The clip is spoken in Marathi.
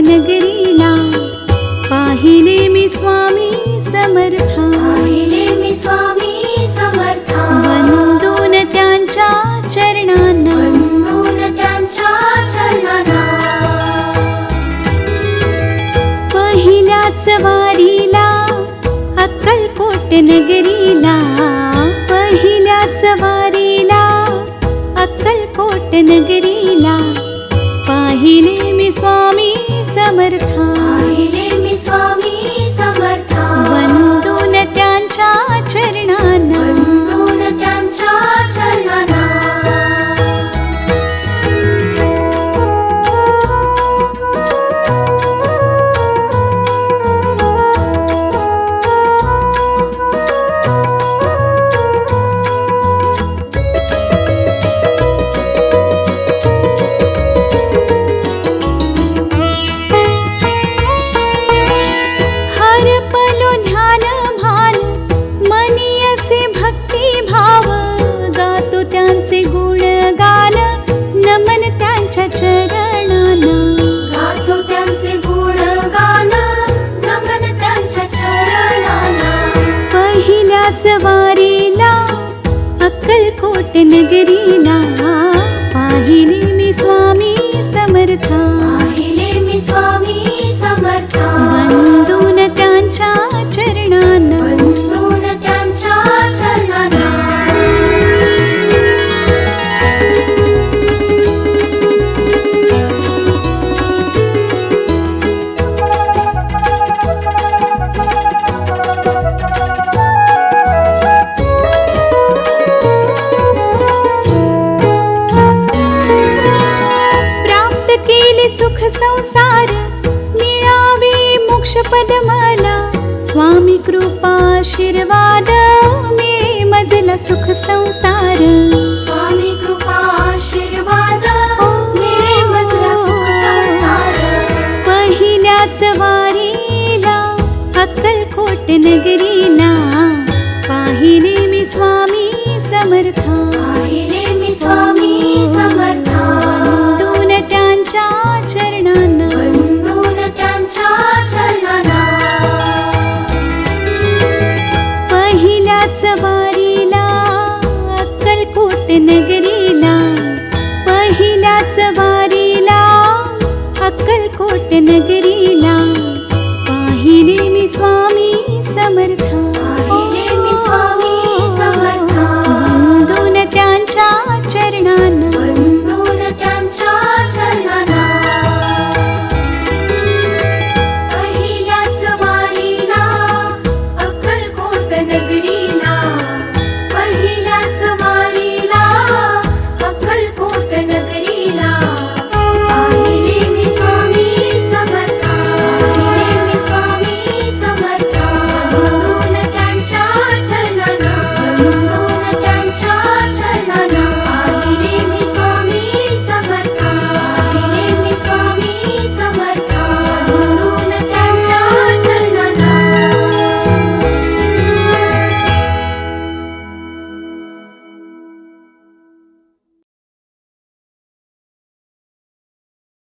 नगरीला. पाहिले मी स्वामी समर्था. पाहिले मी स्वामी समर्था. वंदून त्यांच्या चरणांना. वंदून त्यांच्या चरणांना. पहिल्याच वारीला अक्कलकोट नगरीला. पहिल्याच वारीला अक्कलकोट नगरीला त्यांच्या चरणांना गातो त्यांचे गुण गान नमन त्यांच्या चरणांना. पहिल्याच वारीला अक्कलकोट नगरीला पद मला स्वामी कृपा आशीर्वाद मिळे मजला सुख संसार. स्वामी कृपा आशीर्वाद मिळे मजला सुख संसार. पहिल्याच वारीला अक्कलकोट नगरीला पाहिले मी स्वामी समर्था. नगरि पाहिले मी स्वामी समर्था.